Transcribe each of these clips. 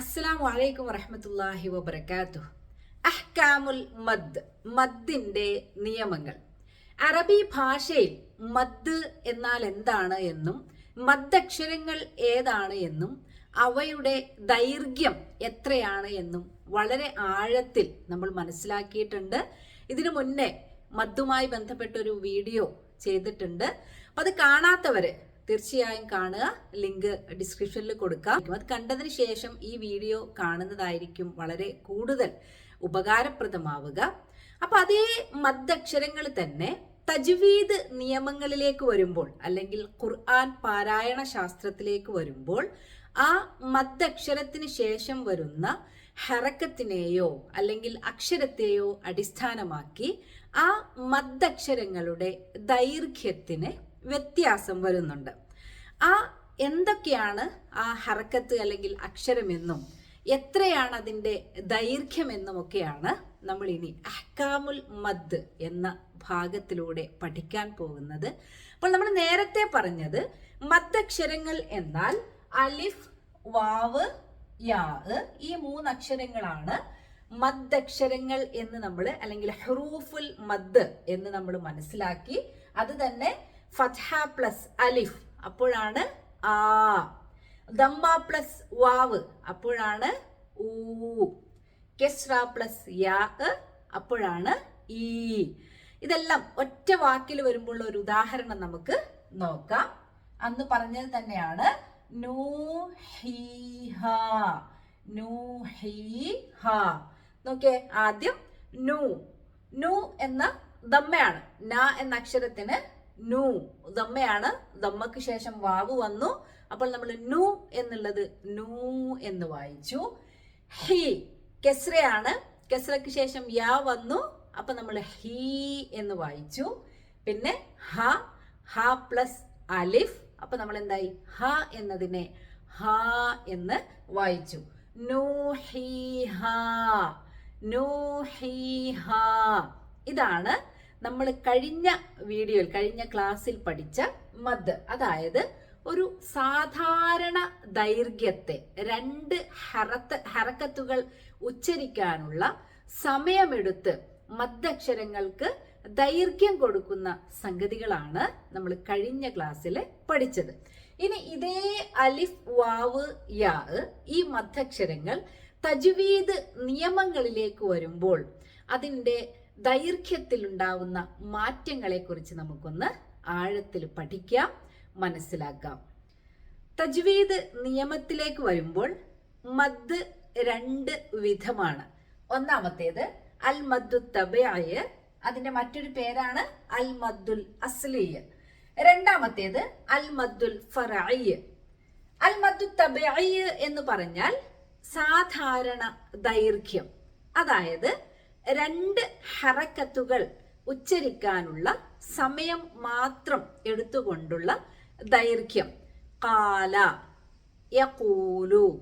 അസ്സലാമു അലൈക്കും വറഹമത്തല്ലാഹി വബർക്കാത്തു അഹ്കാമുൽ മദ് മദ്ദിന്റെ നിയമങ്ങൾ. അറബി ഭാഷയിൽ മദ് എന്നാൽ എന്താണ് എന്നും മദ്ദക്ഷരങ്ങൾ ഏതാണ് എന്നും അവയുടെ ദൈർഘ്യം എത്രയാണ് എന്നും വളരെ ആഴത്തിൽ നമ്മൾ മനസ്സിലാക്കിയിട്ടുണ്ട്. ഇതിനു മുന്നേ മദ്ദുമായി ബന്ധപ്പെട്ട ഒരു വീഡിയോ ചെയ്തിട്ടുണ്ട്. അത് കാണാത്തവര് തീർച്ചയായും കാണുക. ലിങ്ക് ഡിസ്ക്രിപ്ഷനിൽ കൊടുക്കാം. അത് കണ്ടതിന് ശേഷം ഈ വീഡിയോ കാണുന്നതായിരിക്കും വളരെ കൂടുതൽ ഉപകാരപ്രദമാവുക. അപ്പൊ അതേ മദ്ദക്ഷരങ്ങൾ തന്നെ തജ്വീദ് നിയമങ്ങളിലേക്ക് വരുമ്പോൾ അല്ലെങ്കിൽ ഖുർആൻ പാരായണ ശാസ്ത്രത്തിലേക്ക് വരുമ്പോൾ ആ മദ്ദക്ഷരത്തിന് ശേഷം വരുന്ന ഹറക്കത്തിനെയോ അല്ലെങ്കിൽ അക്ഷരത്തെയോ അടിസ്ഥാനമാക്കി ആ മദ്ദക്ഷരങ്ങളുടെ ദൈർഘ്യത്തിന് വ്യത്യാസം വരുന്നുണ്ട്. ആ എന്തൊക്കെയാണ് ആ ഹറക്കത്ത് അല്ലെങ്കിൽ അക്ഷരമെന്നും എത്രയാണ് അതിന്റെ ദൈർഘ്യമെന്നുമൊക്കെയാണ് ഒക്കെയാണ് നമ്മളിനി അഹ്കാമുൽ മദ് എന്ന ഭാഗത്തിലൂടെ പഠിക്കാൻ പോകുന്നത്. അപ്പോൾ നമ്മൾ നേരത്തെ പറഞ്ഞത് മദ്ദക്ഷരങ്ങൾ എന്നാൽ അലിഫ് വാവ് യാ ഈ മൂന്ന് അക്ഷരങ്ങളാണ് മദ്ദക്ഷരങ്ങൾ എന്ന് നമ്മൾ അല്ലെങ്കിൽ ഹറൂഫുൽ മദ് എന്ന് നമ്മൾ മനസ്സിലാക്കി. അത് തന്നെ ഫത്ഹ പ്ലസ് അലിഫ് അപ്പോഴാണ് ആ. ദമ്മ പ്ലസ് വാവ്. അപ്പോഴാണ് ഊ. കെസ്ര പ്ലസ് യാ അപ്പോഴാണ് ഈ. ഇതെല്ലാം ഒറ്റ വാക്കിൽ വരുമ്പോൾ ഒരു ഉദാഹരണം നമുക്ക് നോക്കാം. അന്ന് പറഞ്ഞത് തന്നെയാണ്. നൂ നൂ നോക്കേ ആദ്യം നു. നു എന്ന ദമ്മയാണ്. ന എന്ന അക്ഷരത്തിന് നു ദമ്മയാണ്. ദമ്മക്ക് ശേഷം വാവ് വന്നു. അപ്പോൾ നമ്മൾ നു എന്നുള്ളത് നു എന്ന് വായിച്ചു. ഹി കെസ്രയാണ്. കെസ്രയ്ക്ക് ശേഷം യാ വന്നു. അപ്പൊ നമ്മൾ ഹി എന്ന് വായിച്ചു. പിന്നെ ഹ ഹ പ്ലസ് അലിഫ്. അപ്പൊ നമ്മൾ എന്തായി? ഹ എന്നതിനെ ഹ എന്ന് വായിച്ചു. നൂ ഹി ഹ. നൂ ഹി ഹ. ഇതാണ് നമ്മൾ കഴിഞ്ഞ വീഡിയോയിൽ കഴിഞ്ഞ ക്ലാസ്സിൽ പഠിച്ച മദ് അതായത് ഒരു സാധാരണ ദൈർഘ്യത്തെ രണ്ട് ഹറത്ത് ഹറക്കത്തുകൾ ഉച്ചരിക്കാനുള്ള സമയമെടുത്ത് മദ്ദക്ഷരങ്ങൾക്ക് ദൈർഘ്യം കൊടുക്കുന്ന സംഗതികളാണ് നമ്മൾ കഴിഞ്ഞ ക്ലാസ്സിൽ പഠിച്ചത്. ഇനി ഇതേ അലിഫ് വാവ് യാ ഈ മദ്ദക്ഷരങ്ങൾ തജ്വീദ് നിയമങ്ങളിലേക്ക് വരുമ്പോൾ അതിന്റെ ദൈർഘ്യത്തിലുണ്ടാവുന്ന മാറ്റങ്ങളെക്കുറിച്ച് നമുക്കൊന്ന് ആഴത്തിൽ പഠിക്കാം മനസ്സിലാക്കാം. തജ്വീദ് നിയമത്തിലേക്ക് വരുമ്പോൾ മദ് രണ്ട് വിധമാണ്. ഒന്നാമത്തേത് അൽ മദ്ദു തബയായ അതിന്റെ മറ്റൊരു പേരാണ് അൽ മദ്ദുൽ അസ്ലിയ രണ്ടാമത്തേത് അൽ മദ്ദുൽ ഫറയ്യ് അൽ മദ്ദു തബയ്യ് എന്ന് പറഞ്ഞാൽ സാധാരണ ദൈർഘ്യം. അതായത് രണ്ട് ഹറക്കത്തുകൾ ഉച്ചരിക്കാനുള്ള സമയം മാത്രം എടുത്തുകൊണ്ടുള്ള ദൈർഘ്യം. കാല യകൂലു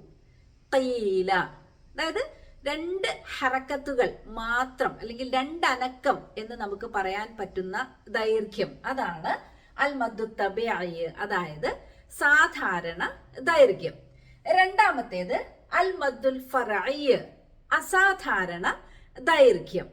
കീല. അതായത് രണ്ട് ഹറക്കത്തുകൾ മാത്രം അല്ലെങ്കിൽ രണ്ട് അനക്കം എന്ന് നമുക്ക് പറയാൻ പറ്റുന്ന ദൈർഘ്യം. അതാണ് അൽ മദ്ദു തബയായി അതായത് സാധാരണ ദൈർഘ്യം. രണ്ടാമത്തേത് അൽ മദ്ദുൽ ഫറയ്യ് അസാധാരണ ദൈർഘ്യം.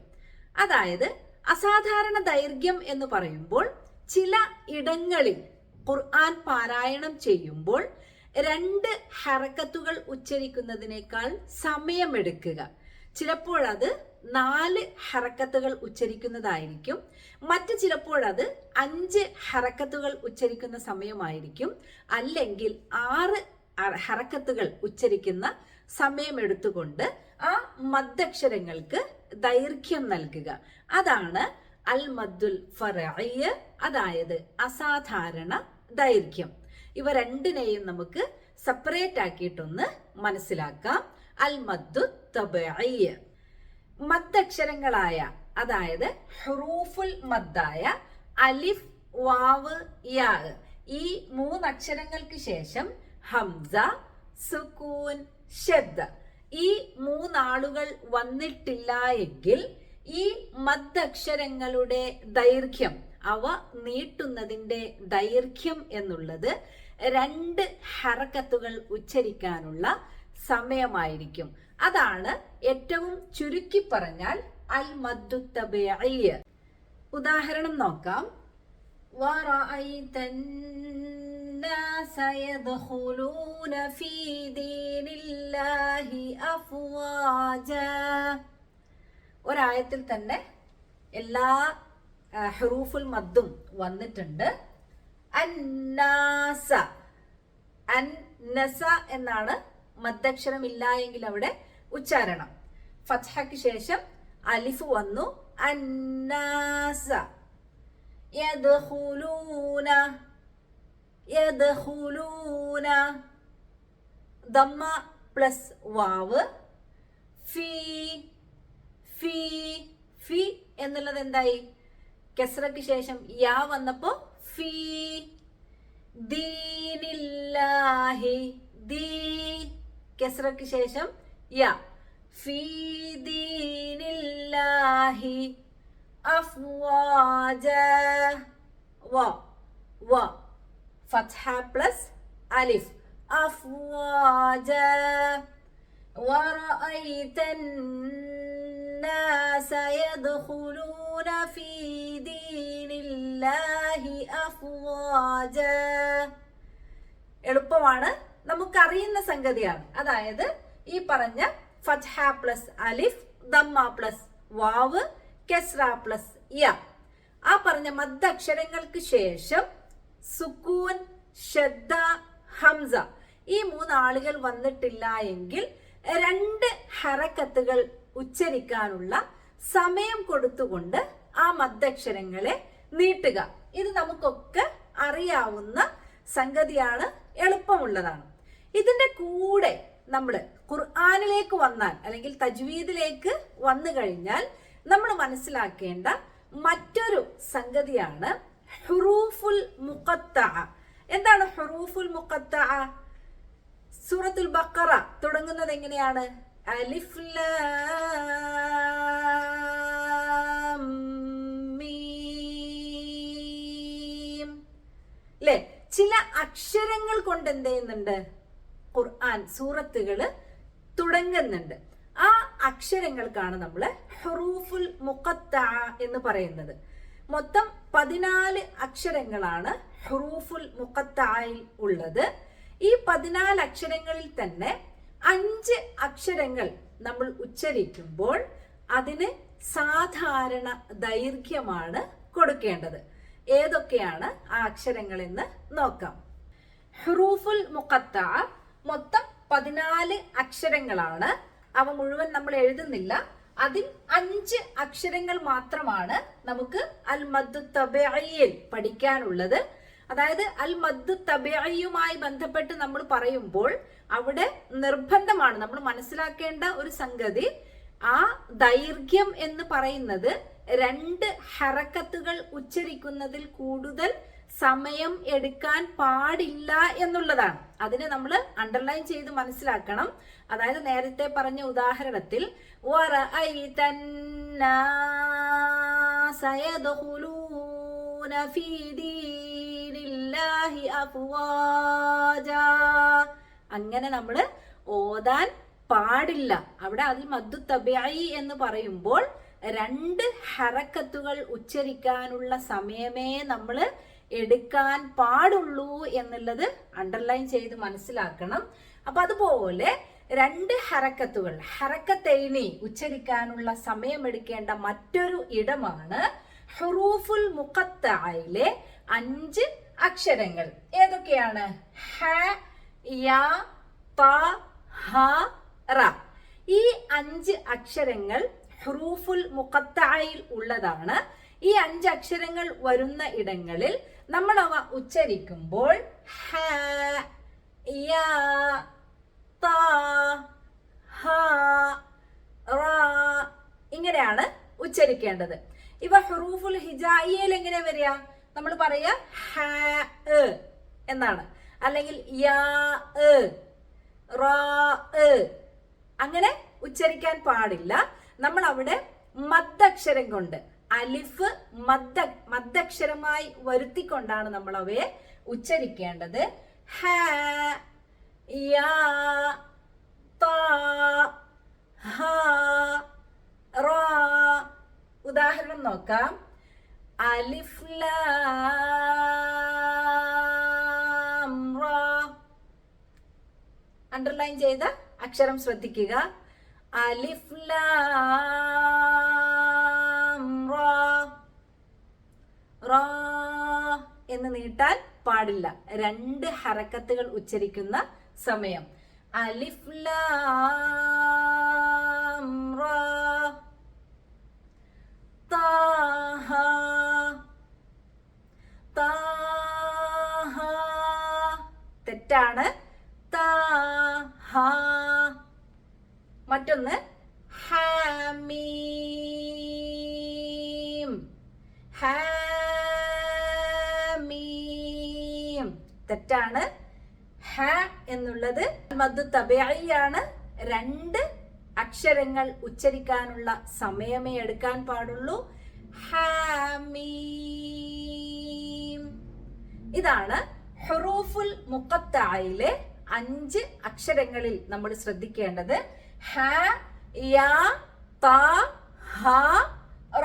അതായത് അസാധാരണ ദൈർഘ്യം എന്ന് പറയുമ്പോൾ ചില ഇടങ്ങളിൽ ഖുർആൻ പാരായണം ചെയ്യുമ്പോൾ രണ്ട് ഹറക്കത്തുകൾ ഉച്ചരിക്കുന്നതിനേക്കാൾ സമയമെടുക്കുക. ചിലപ്പോഴത് നാല് ഹറക്കത്തുകൾ ഉച്ചരിക്കുന്നതായിരിക്കും. മറ്റു ചിലപ്പോഴത് അഞ്ച് ഹറക്കത്തുകൾ ഉച്ചരിക്കുന്ന സമയമായിരിക്കും. അല്ലെങ്കിൽ ആറ് ഹറക്കത്തുകൾ ഉച്ചരിക്കുന്ന സമയമെടുത്തുകൊണ്ട് ആ മദ്ദക്ഷരങ്ങൾക്ക് ദൈർഘ്യം നൽകുക. അതാണ് അൽ മദ്ദുൽ ഫറയ്യ് അതായത് അസാധാരണ ദൈർഘ്യം. ഇവ രണ്ടിനെയും നമുക്ക് സെപ്പറേറ്റ് ആക്കിയിട്ടൊന്ന് മനസ്സിലാക്കാം. അൽ മദ്ദു തബയ്യ് മദ്ദക്ഷരങ്ങളായ അതായത് ഹുറൂഫുൽ മദ്ദായ അലിഫ് വാവ് യാ. ഈ മൂന്നക്ഷരങ്ങൾക്ക് ശേഷം ഹംസ സുക്കൂൻ ഷദ് ഈ മൂന്നാളുകൾ വന്നിട്ടില്ല എങ്കിൽ ഈ മദ്ദക്ഷരങ്ങളുടെ ദൈർഘ്യം അവ നീട്ടുന്നതിന്റെ ദൈർഘ്യം എന്നുള്ളത് രണ്ട് ഹറക്കത്തുകൾ ഉച്ചരിക്കാനുള്ള സമയമായിരിക്കും. അതാണ് ഏറ്റവും ചുരുക്കി പറഞ്ഞാൽ അൽ മദ്ദുത്തബിയ ഉദാഹരണം നോക്കാം. الناس يدخلون في دين الله أفواجا ഒരായത്തിൽ തന്നെ എല്ലാ ആ, ഹുറൂഫുൽ മദ്ദും വന്നിട്ടുണ്ട് അന്നാസ അന്നസ എന്നാണ് മദ്ദക്ഷരം ഇല്ല എങ്കിൽ അവിടെ ഉച്ചാരണം ഫത്ഹയ്ക്ക് ശേഷം അലിഫ് വന്നു അന്നാസ യദ്ഖുലൂന യദ്ഖുലൂന. ദമ്മ പ്ലസ് വാവ്. ഫീ ഫീ ഫി എന്നുള്ളത് എന്തായി? കെസ്രയ്ക്ക് ശേഷം യാ വന്നപ്പോ ഫീ. ദീനില്ലാഹി ദീ. കെസ്രയ്ക്ക് ശേഷം യാ. ഫീ ദീനില്ലാഹി അഫ്വാജ. വ വ. ഫത്ഹ പ്ലസ് അലിഫ് അഫ്വാജ ورأيت الناس يدخلون في دين الله أفواجا എളുപ്പമാണ് നമുക്കറിയുന്ന സംഗതിയാണ് അതായത് ഈ പറഞ്ഞ ഫത്ഹ പ്ലസ് അലിഫ് ദമ്മ പ്ലസ് വാവ് കെസ്ര പ്ലസ് യ ആ പറഞ്ഞ മദ്ദക്ഷരങ്ങൾക്ക് ശേഷം സുക്കൂൻ ഷദ്ദ ഹംസ. ഈ മൂന്ന് ആളുകൾ വന്നിട്ടില്ല എങ്കിൽ രണ്ട് ഹറക്കത്തുകൾ ഉച്ചരിക്കാനുള്ള സമയം കൊടുത്തുകൊണ്ട് ആ മദ്ദക്ഷരങ്ങളെ നീട്ടുക. ഇത് നമുക്കൊക്കെ അറിയാവുന്ന സംഗതിയാണ് എളുപ്പമുള്ളതാണ്. ഇതിന്റെ കൂടെ നമ്മൾ ഖുർആാനിലേക്ക് വന്നാൽ അല്ലെങ്കിൽ തജ്വീദിലേക്ക് വന്നു കഴിഞ്ഞാൽ നമ്മൾ മനസ്സിലാക്കേണ്ട മറ്റൊരു സംഗതിയാണ് ഹുറൂഫുൽ മുഖത്ത എന്താണ് ഹുറൂഫുൽ മുഖത്ത സൂറത്തുൽ ബക്കറ തുടങ്ങുന്നത് എങ്ങനെയാണ്? അലിഫ് ലാം മീം. ല്ലേ? ചില അക്ഷരങ്ങൾ കൊണ്ട് എന്ത് ചെയ്യുന്നുണ്ട്? ഖുർആൻ സൂറത്തുകൾ തുടങ്ങുന്നുണ്ട്. ആ അക്ഷരങ്ങൾക്കാണ് നമ്മൾ ഹുറൂഫുൽ മുഖത്ത എന്ന് പറയുന്നത്. മൊത്തം പതിനാല് അക്ഷരങ്ങളാണ് ഹുറൂഫുൽ മുഖത്തായിൽ ഉള്ളത്. ഈ പതിനാല് അക്ഷരങ്ങളിൽ തന്നെ അഞ്ച് അക്ഷരങ്ങൾ നമ്മൾ ഉച്ചരിക്കുമ്പോൾ അതിന് സാധാരണ ദൈർഘ്യമാണ് കൊടുക്കേണ്ടത്. ഏതൊക്കെയാണ് ആ അക്ഷരങ്ങൾ എന്ന് നോക്കാം. ഹുറൂഫുൽ മുഖത്ത മൊത്തം പതിനാല് അക്ഷരങ്ങളാണ്. അവ മുഴുവൻ നമ്മൾ എഴുതുന്നില്ല. അതിൽ അഞ്ച് അക്ഷരങ്ങൾ മാത്രമാണ് നമുക്ക് അൽ മദ്ദു തബയിൽ പഠിക്കാനുള്ളത്. അതായത് അൽ മദ്ദു തബയുമായി ബന്ധപ്പെട്ട് നമ്മൾ പറയുമ്പോൾ അവിടെ നിർബന്ധമാണ്. നമ്മൾ മനസ്സിലാക്കേണ്ട ഒരു സംഗതി ആ ദൈർഘ്യം എന്ന് പറയുന്നത് രണ്ട് ഹറക്കത്തുകൾ ഉച്ചരിക്കുന്നതിൽ കൂടുതൽ സമയം എടുക്കാൻ പാടില്ല എന്നുള്ളതാണ്. അതിനെ നമ്മൾ അണ്ടർലൈൻ ചെയ്ത് മനസ്സിലാക്കണം. അതായത് നേരത്തെ പറഞ്ഞ ഉദാഹരണത്തിൽ അങ്ങനെ നമ്മൾ ഓതാൻ പാടില്ല. അവിടെ അതിൽ മദ്ദു തബായി എന്ന് പറയുമ്പോൾ രണ്ട് ഹറക്കത്തുകൾ ഉച്ചരിക്കാനുള്ള സമയമേ നമ്മൾ എടുക്കാൻ പാടുള്ളൂ എന്നുള്ളത് അണ്ടർലൈൻ ചെയ്ത് മനസ്സിലാക്കണം. അപ്പൊ അതുപോലെ രണ്ട് ഹറക്കത്തുകൾ ഹരക്കത്തേണി ഉച്ചരിക്കാനുള്ള സമയമെടുക്കേണ്ട മറ്റൊരു ഇടമാണ് ഹുറൂഫുൽ മുഖത്തായിലെ അഞ്ച് അക്ഷരങ്ങൾ. ഏതൊക്കെയാണ്? ഹ ഹ റ. ഈ അഞ്ച് അക്ഷരങ്ങൾ ഹുറൂഫുൽ മുഖത്തായിൽ ഉള്ളതാണ്. ഈ അഞ്ച് അക്ഷരങ്ങൾ വരുന്ന ഇടങ്ങളിൽ നമ്മൾ അവ ഉച്ചരിക്കുമ്പോൾ യാ ഇങ്ങനെയാണ് ഉച്ചരിക്കേണ്ടത്. ഇവ ഹുറൂഫുൽ ഹിജായിയിൽ എങ്ങനെ വരിക? നമ്മൾ പറയുക ഹ എന്നാണ്. അല്ലെങ്കിൽ യാ അങ്ങനെ ഉച്ചരിക്കാൻ പാടില്ല. നമ്മൾ അവിടെ മദ്ദക്ഷരം കൊണ്ട് അലിഫ് മദ്ദ മദ്ദക്ഷരമായി വരുത്തിക്കൊണ്ടാണ് നമ്മൾ അവയെ ഉച്ചരിക്കേണ്ടത്. ഹ യാ ഹ ഉദാഹരണം നോക്കാം. അലിഫ് ലാം റ. അണ്ടർലൈൻ ചെയ്ത അക്ഷരം ശ്രദ്ധിക്കുക. അലിഫ് ലാം എന്ന് നീട്ടാൻ പാടില്ല. രണ്ട് ഹറക്കത്തുകൾ ഉച്ചരിക്കുന്ന സമയം. അലിഫ് ലാം തെറ്റാണ്. താഹ മറ്റൊന്ന് ഹാമീം തെറ്റാണ്. ഹ എന്നുള്ളത് മദ് തബയാണ് രണ്ട് അക്ഷരങ്ങൾ ഉച്ചരിക്കാനുള്ള സമയമേ എടുക്കാൻ പാടുള്ളൂ. ഹാമീം. ഇതാണ് ഹുറൂഫുൽ മുക്കത്തായിലെ അഞ്ച് അക്ഷരങ്ങളിൽ നമ്മൾ ശ്രദ്ധിക്കേണ്ടത്. ഹ യാ ത റ.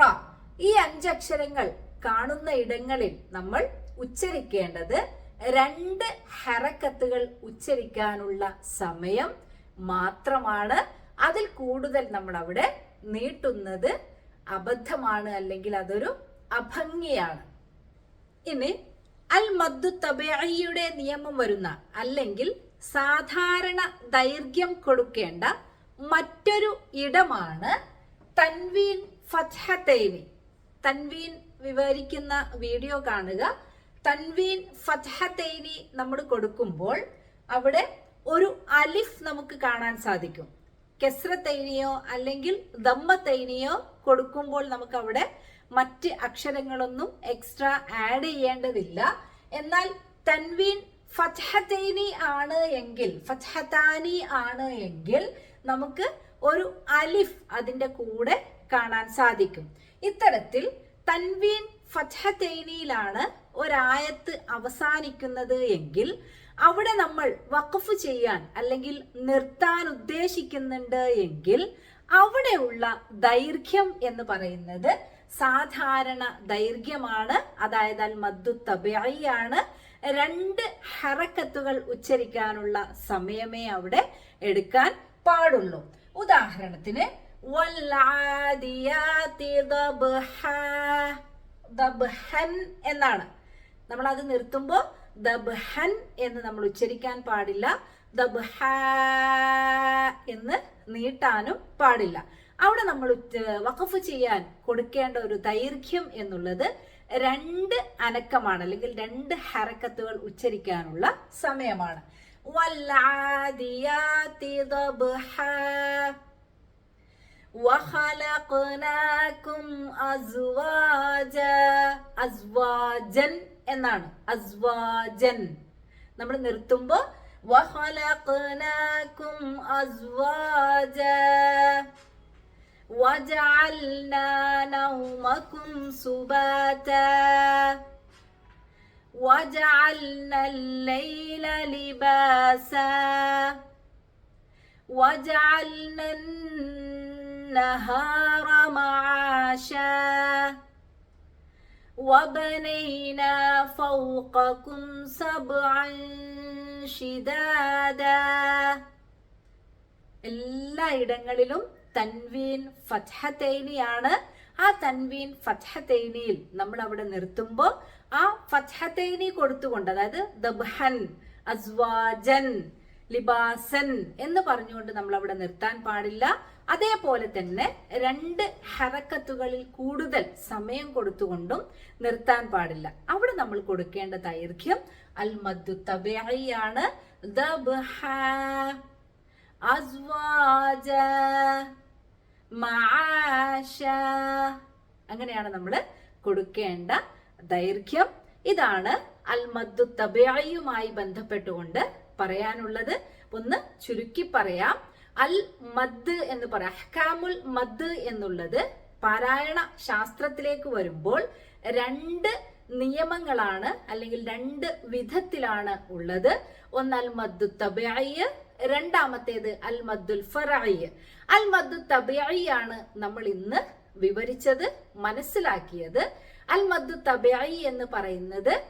ഈ അഞ്ച് അക്ഷരങ്ങൾ കാണുന്ന ഇടങ്ങളിൽ നമ്മൾ ഉച്ചരിക്കേണ്ടത് രണ്ട് ഹറക്കത്തുകൾ ഉച്ചരിക്കാനുള്ള സമയം മാത്രമാണ് അതിൽ കൂടുതൽ നമ്മൾ അവിടെ നീട്ടുന്നത്. അബദ്ധമാണ് അല്ലെങ്കിൽ അതൊരു അഭംഗിയാണ്. ഇനി അൽ മദ്ദു തബയുടെ നിയമം വരുന്ന അല്ലെങ്കിൽ സാധാരണ ദൈർഘ്യം കൊടുക്കേണ്ട മറ്റൊരു ഇടമാണ് തൻവീൻ ഫത്ഹത്തൈനി തൻവീൻ വിവരിക്കുന്ന വീഡിയോ കാണുക. തൻവീൻ ഫത്ഹത്തൈനി നമ്മൾ കൊടുക്കുമ്പോൾ അവിടെ ഒരു അലിഫ് നമുക്ക് കാണാൻ സാധിക്കും. കെസ്രത്തൈനിയോ അല്ലെങ്കിൽ ദമ്മത്തൈനിയോ കൊടുക്കുമ്പോൾ നമുക്ക് അവിടെ മറ്റ് അക്ഷരങ്ങളൊന്നും എക്സ്ട്രാ ആഡ് ചെയ്യേണ്ടതില്ല. എന്നാൽ തൻവീൻ ഫത്ഹത്തൈനി ആണ് എങ്കിൽ ഫത്ഹത്താനി ആണ് എങ്കിൽ നമുക്ക് ഒരു അലിഫ് അതിന്റെ കൂടെ കാണാൻ സാധിക്കും. ഇത്തരത്തിൽ തൻവീൻ ഫത്ഹത്തൈനിയിലാണ് ഒരായത്ത് അവസാനിക്കുന്നത് എങ്കിൽ അവിടെ നമ്മൾ വഖഫ് ചെയ്യാൻ അല്ലെങ്കിൽ നിർത്താൻ ഉദ്ദേശിക്കുന്നുണ്ട് എങ്കിൽ അവിടെയുള്ള ദൈർഘ്യം എന്ന് പറയുന്നത് സാധാരണ ദൈർഘ്യമാണ്. അതായത് അൽ മദ്ദു തബയാണ് രണ്ട് ഹറക്കത്തുകൾ ഉച്ചരിക്കാനുള്ള സമയമേ അവിടെ എടുക്കാൻ പാടുള്ളൂ. ഉദാഹരണത്തിന് എന്നാണ്. നമ്മൾ അത് നിർത്തുമ്പോൾ ദബ്ഹൻ എന്ന് നമ്മൾ ഉച്ചരിക്കാൻ പാടില്ല. ദബ്ഹ എന്ന് നീട്ടാനും പാടില്ല. അവിടെ നമ്മൾ വഖഫ് ചെയ്യാൻ കൊടുക്കേണ്ട ഒരു ദൈർഘ്യം എന്നുള്ളത് രണ്ട് അനക്കമാണ് അല്ലെങ്കിൽ രണ്ട് ഹരക്കത്തുകൾ ഉച്ചരിക്കാനുള്ള സമയമാണ്. അസ്വാജൻ എന്നാണ് അസ്വാജൻ നമ്മൾ നിർത്തുമ്പോ വഖലഖനാകും അസ്വാജ وجعلنا نومكم سباتا وجعلنا الليل لباسا وجعلنا النهار معاشا وبنينا فوقكم سبعا شدادا എല്ലായിടങ്ങളിലും തൻവീൻ ഫത്ഹത്തൈനിയാണ് ആ തൻവീൻ ഫത്ഹത്തൈനിയിൽ നമ്മൾ അവിടെ നിർത്തുമ്പോൾ ആ ഫത്ഹത്തൈനി കൊടുത്തുകൊണ്ട് അതായത് ദബ്ഹൻ അസ്വാജൻ ലിബാസൻ എന്ന് പറഞ്ഞുകൊണ്ട് നമ്മൾ അവിടെ നിർത്താൻ പാടില്ല അതേപോലെ തന്നെ രണ്ട് ഹറക്കത്തുകളിൽ കൂടുതൽ സമയം കൊടുത്തുകൊണ്ടും നിർത്താൻ പാടില്ല. അവിടെ നമ്മൾ കൊടുക്കേണ്ട ദൈർഘ്യം അൽ മദ്ദു തബിയാണ് അങ്ങനെയാണ് നമ്മൾ കൊടുക്കേണ്ട ദൈർഘ്യം. ഇതാണ് അൽ മദ്ദു തബയുമായി ബന്ധപ്പെട്ടുകൊണ്ട് പറയാനുള്ളത്. ഒന്ന് ചുരുക്കി പറയാം. അൽ മദ് എന്ന് പറയാം. അഹ്കാമുൽ മദ് എന്നുള്ളത് പാരായണ ശാസ്ത്രത്തിലേക്ക് വരുമ്പോൾ രണ്ട് നിയമങ്ങളാണ് അല്ലെങ്കിൽ രണ്ട് വിധത്തിലാണ് ഉള്ളത്. ഒന്ന് അൽ മദ്ദു തബയ്യ് രണ്ടാമത്തേത് അൽ മദ്ദുൽ ഫറഈ. അൽ മദ്ദു തബിഈ ആണ് നമ്മൾ ഇന്ന് വിവരിച്ചത് മനസ്സിലാക്കിയത്. അൽ മദ്ദു തബിഈ എന്ന് പറയുന്നത്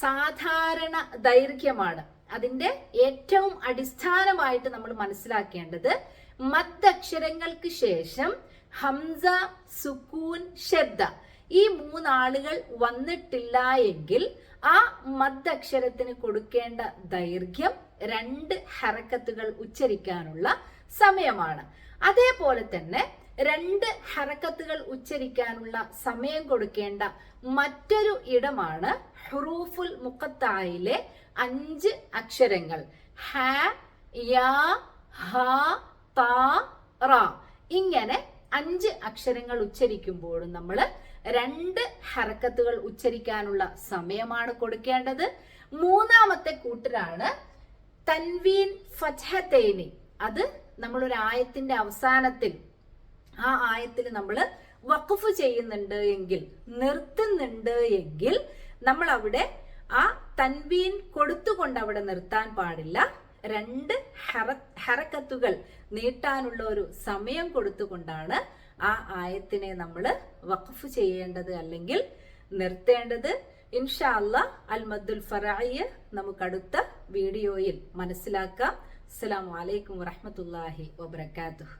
സാധാരണ ദൈർഘ്യമാണ്. അതിന്റെ ഏറ്റവും അടിസ്ഥാനമായിട്ട് നമ്മൾ മനസ്സിലാക്കേണ്ടത് മദ്ദക്ഷരങ്ങൾക്ക് ശേഷം ഹംസ സുക്കൂൻ ശബ്ദ ഈ മൂന്നാളുകൾ വന്നിട്ടില്ല എങ്കിൽ ആ മദ്ദക്ഷരത്തിന് കൊടുക്കേണ്ട ദൈർഘ്യം രണ്ട് ഹറക്കത്തുകൾ ഉച്ചരിക്കാനുള്ള സമയമാണ്. അതേപോലെ തന്നെ രണ്ട് ഹറക്കത്തുകൾ ഉച്ചരിക്കാനുള്ള സമയം കൊടുക്കേണ്ട മറ്റൊരു ഇടമാണ് ഹുറൂഫുൽ മുക്കത്തായിലെ അഞ്ച് അക്ഷരങ്ങൾ. ഹ യാ ഹ ത റ. ഇങ്ങനെ അഞ്ച് അക്ഷരങ്ങൾ ഉച്ചരിക്കുമ്പോഴും നമ്മൾ രണ്ട് ഹറക്കത്തുകൾ ഉച്ചരിക്കാനുള്ള സമയമാണ് കൊടുക്കേണ്ടത്. മൂന്നാമത്തെ കൂട്ടരാണ് തൻവീൻ ഫത്ഹത്തേനി അത് നമ്മളൊരു ആയത്തിന്റെ അവസാനത്തിൽ ആ ആയത്തിൽ നമ്മൾ വഖഫ് ചെയ്യുന്നുണ്ട് എങ്കിൽ നിർത്തുന്നുണ്ട് എങ്കിൽ നമ്മൾ അവിടെ ആ തൻവീൻ കൊടുത്തുകൊണ്ട് അവിടെ നിർത്താൻ പാടില്ല. രണ്ട് ഹറ ഹറക്കത്തുകൾ നീട്ടാനുള്ള ഒരു സമയം കൊടുത്തുകൊണ്ടാണ് ആ ആയത്തിനെ നമ്മൾ വഖഫ് ചെയ്യേണ്ടത് അല്ലെങ്കിൽ നിർത്തേണ്ടത്. ഇൻഷാ അല്ല അൽ മദ്ദുൽ ഫറായി നമുക്ക് അടുത്ത വീഡിയോയിൽ മനസ്സിലാക്കാം. അസ്സലാമു അലൈക്കും വറഹ്മത്തുള്ളാഹി വബറകാതുഹു.